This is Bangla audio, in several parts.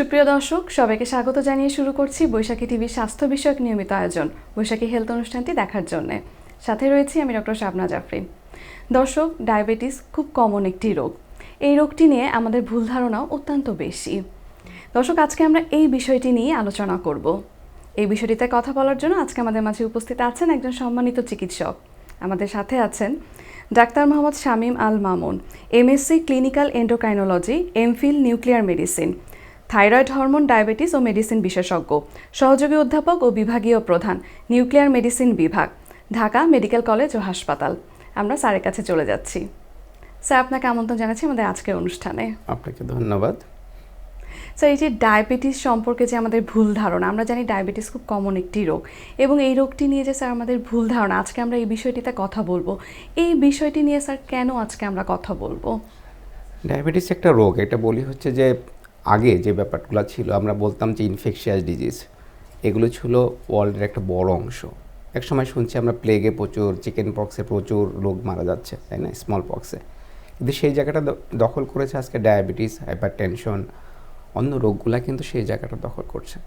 সুপ্রিয় দর্শক, সবাইকে স্বাগত জানিয়ে শুরু করছি বৈশাখী টিভির স্বাস্থ্য বিষয়ক নিয়মিত আয়োজন, বৈশাখী হেলথ অনুষ্ঠানটি দেখার জন্য। সাথে রয়েছি আমি ডক্টর শাবনা জাফরিন দর্শক, ডায়াবেটিস খুব কমন একটি রোগ। এই রোগটি নিয়ে আমাদের ভুল ধারণাও অত্যন্ত বেশি। দর্শক, আজকে আমরা এই বিষয়টি নিয়ে আলোচনা করব। এই বিষয়টিতে কথা বলার জন্য আজকে আমাদের মাঝে উপস্থিত আছেন একজন সম্মানিত চিকিৎসক। আমাদের সাথে আছেন doctor Mohammad Shamim Al Mamun, MSc clinical endocrinology, MPhil nuclear medicine. Thyroid hormone diabetes ও মেডিসিন বিশেষজ্ঞ সহযোগী অধ্যাপক ও বিভাগীয় প্রধান নিউক্লিয়ার মেডিসিন বিভাগ ঢাকা মেডিকেল কলেজ ও হাসপাতাল। আমরা স্যারের কাছে চলে যাচ্ছি। স্যার আপনাকে আমন্ত্রণ জানাচ্ছি আমাদের আজকের অনুষ্ঠানে। আপনাকে ধন্যবাদ। স্যার এই যে ডায়াবেটিস সম্পর্কে যে আমাদের ভুল ধারণা আমরা জানি ডায়াবেটিস খুব কমন একটি রোগ। এবং এই রোগটি নিয়ে যে স্যার আমাদের ভুল ধারণা আজকে আমরা এই বিষয়টিতে কথা বলব। এই বিষয়টি নিয়ে স্যার কেন আজকে আমরা কথা বলব? ডায়াবেটিস একটা রোগ এটা বলি হচ্ছে যে আগে যে ব্যাপারগুলো ছিল, আমরা বলতাম যে ইনফেকশিয়াস ডিজিজ এগুলো ছিল ওয়ার্ল্ডের একটা বড় অংশ। এক সময় শুনছি আমরা প্লেগে প্রচুর চিকেন পক্সে প্রচুর লোক মারা যাচ্ছে, তাই না? স্মল পক্সে কিন্তু সেই জায়গাটা দখল করেছে আজকে ডায়াবেটিস হাইপার টেনশন অন্য রোগগুলা কিন্তু সেই জায়গাটা দখল করছে।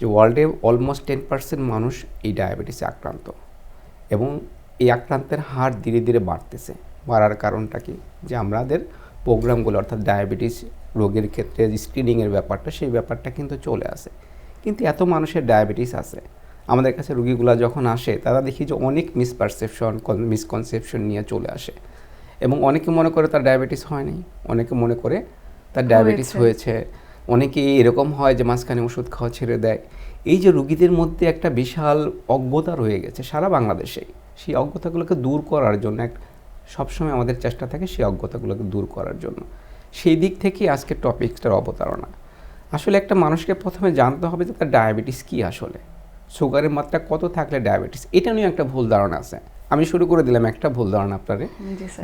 যে ওয়ার্ল্ডে অলমোস্ট টেন পার্সেন্ট মানুষ এই ডায়াবেটিসে আক্রান্ত। এবং এই আক্রান্তের হার ধীরে ধীরে বাড়তেছে। বাড়ার কারণটা কি? যে আমাদের প্রোগ্রামগুলো অর্থাৎ ডায়াবেটিস রোগের ক্ষেত্রে স্ক্রিনিংয়ের ব্যাপারটা সেই ব্যাপারটা কিন্তু চলে আসে। কিন্তু এত মানুষের ডায়াবেটিস আছে। আমাদের কাছে রুগীগুলো যখন আসে তারা দেখি যে অনেক মিসপারসেপশন মিসকনসেপশন নিয়ে চলে আসে। এবং অনেকে মনে করে তার ডায়াবেটিস হয়নি অনেকে মনে করে তার ডায়াবেটিস হয়েছে। অনেকে এরকম হয় যে মাঝখানে ওষুধ খাওয়া ছেড়ে দেয়। এই যে রুগীদের মধ্যে একটা বিশাল অজ্ঞতা রয়ে গেছে সারা বাংলাদেশেই সেই অজ্ঞতাগুলোকে দূর করার জন্য এক সবসময় আমাদের চেষ্টা থাকে সেই অজ্ঞতাগুলোকে দূর করার জন্য। সেই দিক থেকেই আজকে টপিকসটার অবতারণা। আসলে একটা মানুষকে প্রথমে জানতে হবে যে তার ডায়াবেটিস কী আসলে? সুগারের মাত্রা কত থাকলে ডায়াবেটিস এটা নিয়ে একটা ভুল ধারণা আছে। আমি শুরু করে দিলাম একটা ভুল ধারণা আপনারে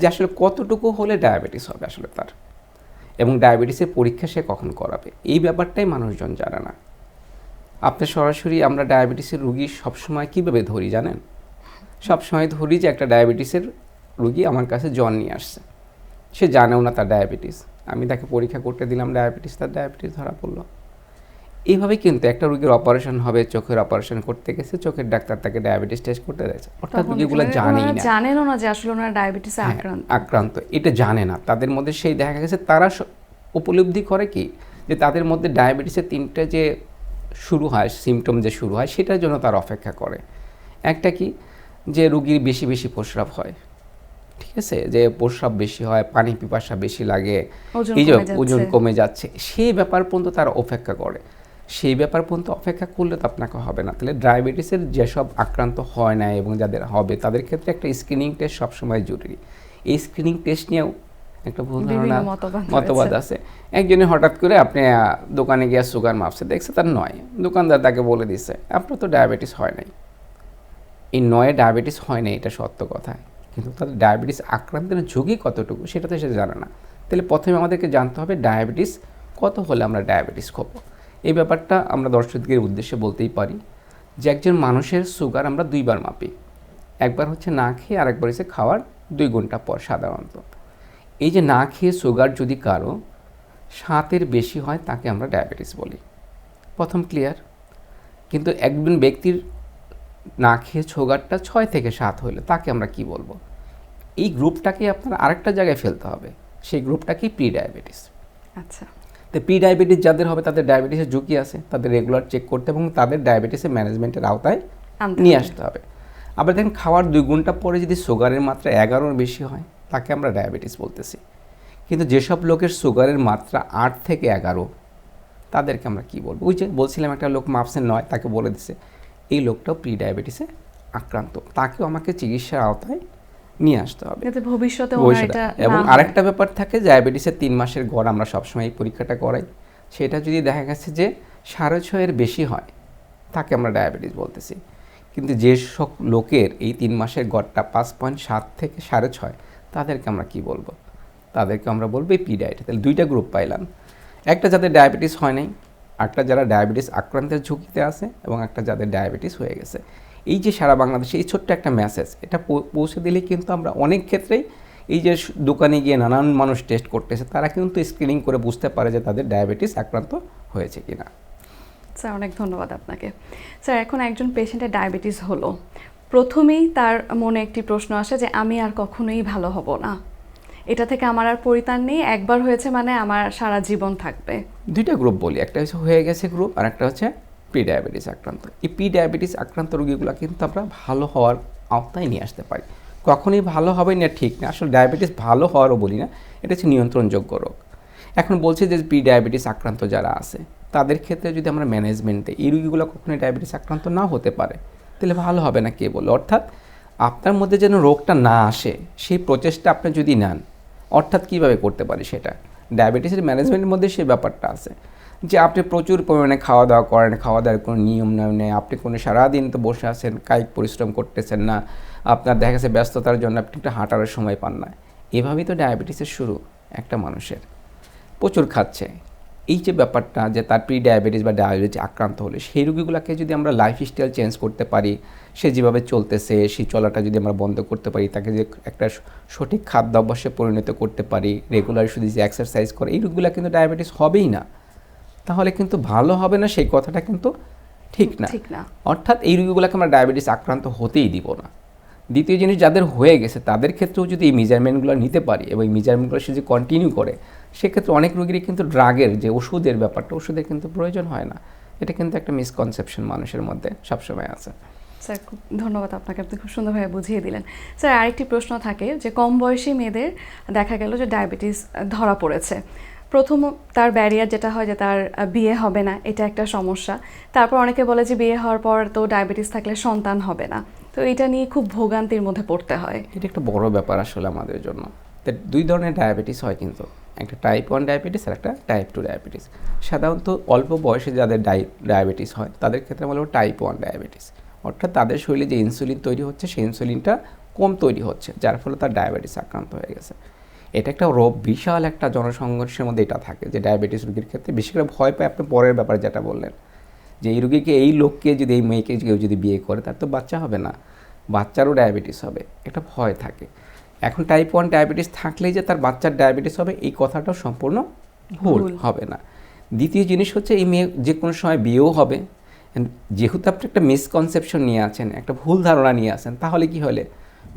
যে আসলে কতটুকু হলে ডায়াবেটিস হবে আসলে তার? এবং ডায়াবেটিসের পরীক্ষা সে কখন করাবে? এই ব্যাপারটাই মানুষজন জানে না। আপনি সরাসরি আমরা ডায়াবেটিসের রুগী সবসময় কীভাবে ধরি জানেন? সবসময় ধরি যে একটা ডায়াবেটিসের রুগী আমার কাছে জ্বর নিয়ে আসছে। সে জানেও না তার ডায়াবেটিস আমি তাকে পরীক্ষা করতে দিলাম ডায়াবেটিস তার ডায়াবেটিস ধরা পড়ল। এইভাবে কিন্তু একটা রুগীর অপারেশন হবে চোখের অপারেশন করতে গেছে চোখের ডাক্তার তাকে ডায়াবেটিস টেস্ট করতে দিয়েছে। অর্থাৎ রুগীগুলো ওনারা- না। জানেনও না যে আসলে ওনারা ডায়াবেটিসে হ্যাঁ, আক্রান্ত। আক্রান্ত। এটা জানে না। তাদের মধ্যে সেই দেখা গেছে তারা উপলব্ধি করে কি যে তাদের মধ্যে ডায়াবেটিসের তিনটা যে শুরু হয় সিমটম যে শুরু হয় সেটার জন্য তারা অপেক্ষা করে। একটা কি যে রুগীর বেশি বেশি প্রস্রাব হয়। ঠিক আছে? যে প্রস্রাব বেশি হয় পানি পিপাসা বেশি লাগে ওজন এই যে কমে যাচ্ছে। ওজন কমে যাচ্ছে সেই ব্যাপার পর্যন্ত তারা অপেক্ষা করে। সেই ব্যাপার পর্যন্ত অপেক্ষা করলে তো আপনাকে হবে না। তাহলে ডায়াবেটিসের যেসব আক্রান্ত হয় না এবং যাদের হবে তাদের ক্ষেত্রে একটা স্ক্রিনিং টেস্ট সবসময় জরুরি। এই স্ক্রিনিং টেস্ট নিয়েও একটা ভুল ধারণা মতবাদ মতবাদ আছে। একজনে হঠাৎ করে আপনি দোকানে গিয়ে সুগার মাপছে দেখছে তার নয়। দোকানদার তাকে বলে দিছে আপনার তো ডায়াবেটিস হয় নাই। এই নয়ে ডায়াবেটিস হয় না এটা সত্য কথা। কিন্তু তাদের ডায়াবেটিস আক্রান্তের ঝুঁকি কতটুকু সেটা তো সে জানে না। তাহলে প্রথমে আমাদেরকে জানতে হবে ডায়াবেটিস কত হলে আমরা ডায়াবেটিস খাব এই ব্যাপারটা আমরা দর্শকদের উদ্দেশ্যে বলতেই পারি যে একজন মানুষের সুগার আমরা দুইবার মাপি। একবার হচ্ছে না খেয়ে আর একবার হচ্ছে খাওয়ার দুই ঘণ্টা পর সাধারণত। এই যে না খেয়ে সুগার যদি কারও সাতের বেশি হয় তাকে আমরা ডায়াবেটিস বলি। প্রথম ক্লিয়ার। কিন্তু একজন ব্যক্তির না খেয়ে সুগারটা ছয় থেকে সাত হইলে তাকে আমরা কি বলব? এই গ্রুপটাকে আপনার আরেকটা জায়গায় ফেলতে হবে। সেই গ্রুপটাকেই প্রি ডায়াবেটিস আচ্ছা। তো প্রি ডায়াবেটিস যাদের হবে তাদের ডায়াবেটিসের ঝুঁকি আছে তাদের রেগুলার চেক করতে এবং তাদের ডায়াবেটিসের ম্যানেজমেন্টের আওতায় নিয়ে আসতে হবে। আবার দেখেন খাওয়ার দুই ঘণ্টা পরে যদি সুগারের মাত্রা এগারোর বেশি হয় তাকে আমরা ডায়াবেটিস বলতেছি। কিন্তু যেসব লোকের সুগারের মাত্রা আট থেকে এগারো তাদেরকে আমরা কি বলব? ওই যে বলছিলাম একটা লোক মাপসে নয় তাকে বলে দিছে। এই লোকটাও প্রি ডায়াবেটিসে আক্রান্ত। তাকেও আমাকে চিকিৎসার আওতায় নিয়ে আসতে হবে। যাতে ভবিষ্যতে এবং আরেকটা ব্যাপার থাকে ডায়াবেটিসের তিন মাসের গড় আমরা সবসময় এই পরীক্ষাটা করাই। সেটা যদি দেখা গেছে যে সাড়ে ছয়ের বেশি হয় তাকে আমরা ডায়াবেটিস বলতেছি। কিন্তু যে সব লোকের এই তিন মাসের গড়টা পাঁচ পয়েন্ট সাত থেকে সাড়ে ছয় তাদেরকে আমরা কি বলব? তাদেরকে আমরা বলব এই পি ডায়েট তাহলে দুইটা গ্রুপ পাইলাম। একটা যাদের ডায়াবেটিস হয় নাই একটা যারা ডায়াবেটিস আক্রান্তের ঝুঁকিতে আছে এবং একটা যাদের ডায়াবেটিস হয়ে গেছে। এই যে সারা বাংলাদেশে এই ছোট্ট একটা মেসেজ এটা পৌঁছে দিলে কিন্তু আমরা অনেক ক্ষেত্রেই এই যে দোকানে গিয়ে নানান মানুষ টেস্ট করতেছে, তারা কিন্তু স্ক্রিনিং করে বুঝতে পারে যে তাদের ডায়াবেটিস আক্রান্ত হয়েছে কি না স্যার, অনেক ধন্যবাদ আপনাকে। স্যার, এখন একজন পেশেন্টের ডায়াবেটিস হলো। প্রথমেই তার মনে একটি প্রশ্ন আসে যে, আমি আর কখনোই ভালো হব না। এটা থেকে আমার আর পরিত্রাণ নেই। একবার হয়েছে মানে আমার সারা জীবন থাকবে। দুইটা গ্রুপ বলি। একটা হচ্ছে হয়ে গেছে গ্রুপ আর একটা হচ্ছে প্রি ডায়াবেটিস আক্রান্ত। এই প্রি ডায়াবেটিস আক্রান্ত রোগীগুলো কিন্তু আমরা ভালো হওয়ার আওতায় নিয়ে আসতে পারি। কখনই ভালো হবে না, ঠিক না। আসলে ডায়াবেটিস ভালো হওয়ারও বলি না। এটা হচ্ছে নিয়ন্ত্রণযোগ্য রোগ। এখন বলছি যে প্রি ডায়াবেটিস আক্রান্ত যারা আছে, তাদের ক্ষেত্রে যদি আমরা ম্যানেজমেন্টে এই রোগীগুলো কখনোই ডায়াবেটিস আক্রান্ত না হতে পারে, তাহলে ভালো হবে না কে বলে? অর্থাৎ আপনার মধ্যে যেন রোগটা না আসে, সেই প্রচেষ্টা আপনি যদি নেন অর্থাৎ কীভাবে করতে পারি সেটা? ডায়াবেটিসের ম্যানেজমেন্টের মধ্যে সেই ব্যাপারটা আছে। যে আপনি প্রচুর পরিমাণে খাওয়া দাওয়া করেন খাওয়া দাওয়ার কোনো নিয়ম নিয়ম নেই আপনি কোনো সারাদিন তো বসে আছেন, কায়িক পরিশ্রম করতেছেন না, আপনার দেখা গেছে ব্যস্ততার জন্য আপনি একটা হাঁটারও সময় পান না। এভাবেই তো ডায়াবেটিসের শুরু একটা মানুষের। প্রচুর খাচ্ছে। এই যে ব্যাপারটা যে তার প্রি ডায়াবেটিস বা ডায়াবেটিস আক্রান্ত হলে সেই রোগীগুলোকে যদি আমরা লাইফ স্টাইল চেঞ্জ করতে পারি সে যেভাবে চলতেছে সেই চলাটা যদি আমরা বন্ধ করতে পারি তাকে যে একটা সঠিক খাদ্য অভ্যাসে পরিণত করতে পারি রেগুলার শুধু যে এক্সারসাইজ করে এই রোগগুলো কিন্তু ডায়াবেটিস হবেই না। তাহলে কিন্তু ভালো হবে না সেই কথাটা কিন্তু ঠিক না। ঠিক না। অর্থাৎ এই রোগীগুলোকে আমরা ডায়াবেটিস আক্রান্ত হতেই দিব না। দ্বিতীয় জিনিস যাদের হয়ে গেছে তাদের ক্ষেত্রেও যদি এই মেজারমেন্টগুলো নিতে পারি এবং এই মেজারমেন্টগুলো সে যদি কন্টিনিউ করে সেক্ষেত্রে অনেক রোগীরই কিন্তু ড্রাগের যে ওষুধের ব্যাপারটা ওষুধের কিন্তু প্রয়োজন হয় না। এটা কিন্তু একটা মিসকনসেপশন মানুষের মধ্যে সবসময় আছে। স্যার খুব ধন্যবাদ আপনাকে। আপনি খুব সুন্দরভাবে বুঝিয়ে দিলেন। স্যার আরেকটি প্রশ্ন থাকে যে কম বয়সী মেয়েদের দেখা গেল যে ডায়াবেটিস ধরা পড়েছে। প্রথম তার ব্যারিয়ার যেটা হয় যে তার বিয়ে হবে না এটা একটা সমস্যা। তারপর অনেকে বলে যে বিয়ে হওয়ার পর তো ডায়াবেটিস থাকলে সন্তান হবে না। তো এটা নিয়ে খুব ভোগান্তির মধ্যে পড়তে হয়। এটা একটা বড় ব্যাপার আসলে আমাদের জন্য। দুই ধরনের ডায়াবেটিস হয় কিন্তু। একটা টাইপ ওয়ান ডায়াবেটিস আর একটা টাইপ টু ডায়াবেটিস সাধারণত অল্প বয়সে যাদের ডাই ডায়াবেটিস হয়, তাদের ক্ষেত্রে বলব টাইপ ওয়ান ডায়াবেটিস অর্থাৎ তাদের শরীরে যে ইনসুলিন তৈরি হচ্ছে, সেই ইনসুলিনটা কম তৈরি হচ্ছে, যার ফলে তার ডায়াবেটিস আক্রান্ত হয়ে গেছে। এটা একটা রোগ, বিশাল একটা জনসংঘর্ষের মধ্যে এটা থাকে যে ডায়াবেটিস রোগীর ক্ষেত্রে। বেশি করে ভয় পায় আপনি পরের ব্যাপারে যেটা বললেন, যে এই রুগীকে, এই লোককে যদি, এই মেয়েকে কেউ যদি বিয়ে করে, তার তো বাচ্চা হবে না, বাচ্চারও ডায়াবেটিস হবে। একটা ভয় থাকে। এখন টাইপ ওয়ান ডায়াবেটিস থাকলেই যে তার বাচ্চার ডায়াবেটিস হবে এই কথাটাও সম্পূর্ণ ভুল। হবে না। দ্বিতীয় জিনিস হচ্ছে এই মেয়ে যে কোনো সময় বিয়েও হবে। যেহেতু আপনি একটা মিসকনসেপশন নিয়ে আছেন একটা ভুল ধারণা নিয়ে আছেন তাহলে কি হলে?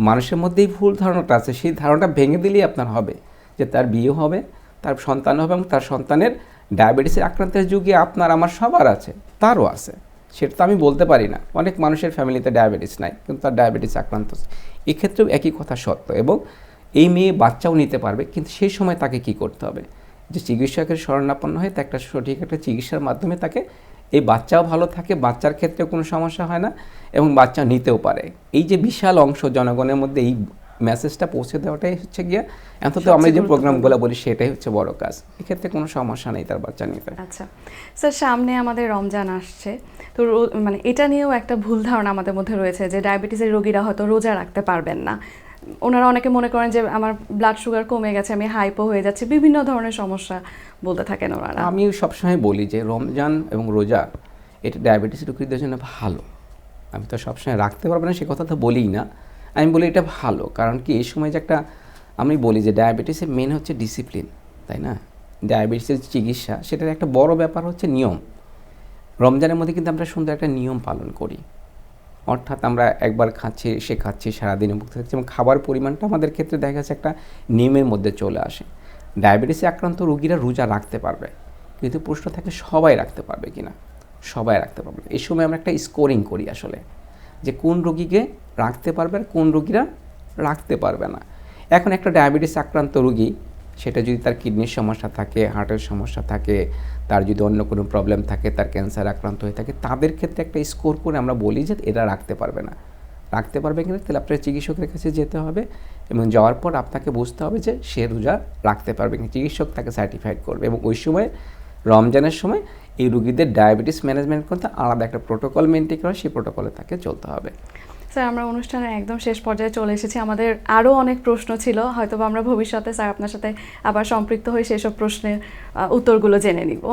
মানুষের মধ্যেই ভুল ধারণাটা আছে সেই ধারণাটা ভেঙে দিলেই আপনার হবে যে তার বিয়ে হবে তার সন্তান হবে এবং তার সন্তানের ডায়াবেটিসের আক্রান্তের যুগে আপনার আমার সবার আছে তারও আছে। সেটা তো আমি বলতে পারি না। অনেক মানুষের ফ্যামিলিতে ডায়াবেটিস নাই কিন্তু তার ডায়াবেটিস আক্রান্ত আছে। এক্ষেত্রেও একই কথা সত্য এবং এই মেয়ে বাচ্চাও নিতে পারবে, কিন্তু সেই সময় তাকে কি করতে হবে? যে চিকিৎসকের শরণাপন্ন হয়ে তা একটা সঠিক একটা চিকিৎসার মাধ্যমে তাকে, এই বাচ্চাও ভালো থাকে, বাচ্চার ক্ষেত্রে কোনো সমস্যা হয় না এবং বাচ্চা নিতেও পারে। এই যে বিশাল অংশ জনগণের মধ্যে এই মেসেজটা পৌঁছে দেওয়াটাই হচ্ছে গিয়ে অন্তত আমরা যে প্রোগ্রামগুলো বলি সেটাই হচ্ছে বড় কাজ। এক্ষেত্রে কোনো সমস্যা নেই তার বাচ্চা নিতে। আচ্ছা। স্যার সামনে আমাদের রমজান আসছে। তো মানে এটা নিয়েও একটা ভুল ধারণা আমাদের মধ্যে রয়েছে যে ডায়াবেটিসের রোগীরা হয়তো রোজা রাখতে পারবেন না। ওনারা অনেকে মনে করেন যে আমার ব্লাড সুগার কমে গেছে আমি হাইপো হয়ে যাচ্ছে বিভিন্ন ধরনের সমস্যা বলতে থাকেন ওনারা। আমি সবসময় বলি যে রমজান এবং রোজা এটা ডায়াবেটিস রোগীদের জন্য ভালো। আমি তো সবসময় রাখতে পারব না সে কথা তো বলিই না। আমি বলি এটা ভালো, কারণ কি এই সময় যে একটা আমি বলি যে ডায়াবেটিসের মেন হচ্ছে ডিসিপ্লিন তাই না? ডায়াবেটিসের চিকিৎসা সেটার একটা বড় ব্যাপার হচ্ছে নিয়ম। রমজানের মধ্যে কিন্তু আমরা সুন্দর একটা নিয়ম পালন করি। অর্থাৎ আমরা একবার খাচ্ছি, সে খাচ্ছি, সারাদিনে ভুগতে থাকছি এবং খাবার পরিমাণটা আমাদের ক্ষেত্রে দেখা যাচ্ছে একটা নিয়মের মধ্যে চলে আসে। ডায়াবেটিসে আক্রান্ত রোগীরা রোজা রাখতে পারবে, কিন্তু প্রশ্ন থাকে সবাই রাখতে পারবে কি না সবাই রাখতে পারবে। এই সময় আমরা একটা স্কোরিং করি আসলে। যে কোন রোগীকে রাখতে পারবে আর কোন রোগীরা রাখতে পারবে না। এখন একটা ডায়াবেটিস আক্রান্ত রোগী, সেটা যদি তার কিডনির সমস্যা থাকে, হার্টের সমস্যা থাকে, তার যদি অন্য কোনো প্রবলেম থাকে, তার ক্যান্সার আক্রান্ত হয়ে থাকে, তাদের ক্ষেত্রে একটা স্কোর করে আমরা বলি যে এরা রাখতে পারবে না। রাখতে পারবে কিনা তাহলে আপনার চিকিৎসকের কাছে যেতে হবে এবং যাওয়ার পর আপনাকে বুঝতে হবে যে সে রোজা রাখতে পারবে কিনা। চিকিৎসক তাকে সার্টিফাইড করবে এবং ওই সময়, রমজানের সময় এই রুগীদের ডায়াবেটিস ম্যানেজমেন্ট করতে আলাদা একটা প্রোটোকল মেনটেন করা, সেই প্রোটোকলে তাকে চলতে হবে। স্যার, আমরা অনুষ্ঠানের একদম শেষ পর্যায়ে চলে এসেছি। আমাদের আরও অনেক প্রশ্ন ছিল হয়তো আমরা ভবিষ্যতে স্যার আপনার সাথে আবার সম্পৃক্ত হয়ে সেসব প্রশ্নের উত্তরগুলো জেনে নিব।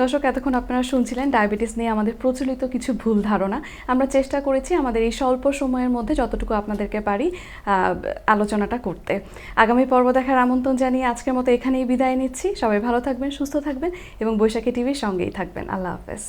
দর্শক, এতক্ষণ আপনারা শুনছিলেন ডায়াবেটিস নিয়ে আমাদের প্রচলিত কিছু ভুল ধারণা। আমরা চেষ্টা করেছি আমাদের এই স্বল্প সময়ের মধ্যে যতটুকু আপনাদেরকে পারি আলোচনাটা করতে। আগামী পর্ব দেখার আমন্ত্রণ জানিয়ে আজকের মতো এখানেই বিদায় নিচ্ছি। সবাই ভালো থাকবেন, সুস্থ থাকবেন এবং বৈশাখী টিভির সঙ্গেই থাকবেন। আল্লাহ হাফেজ।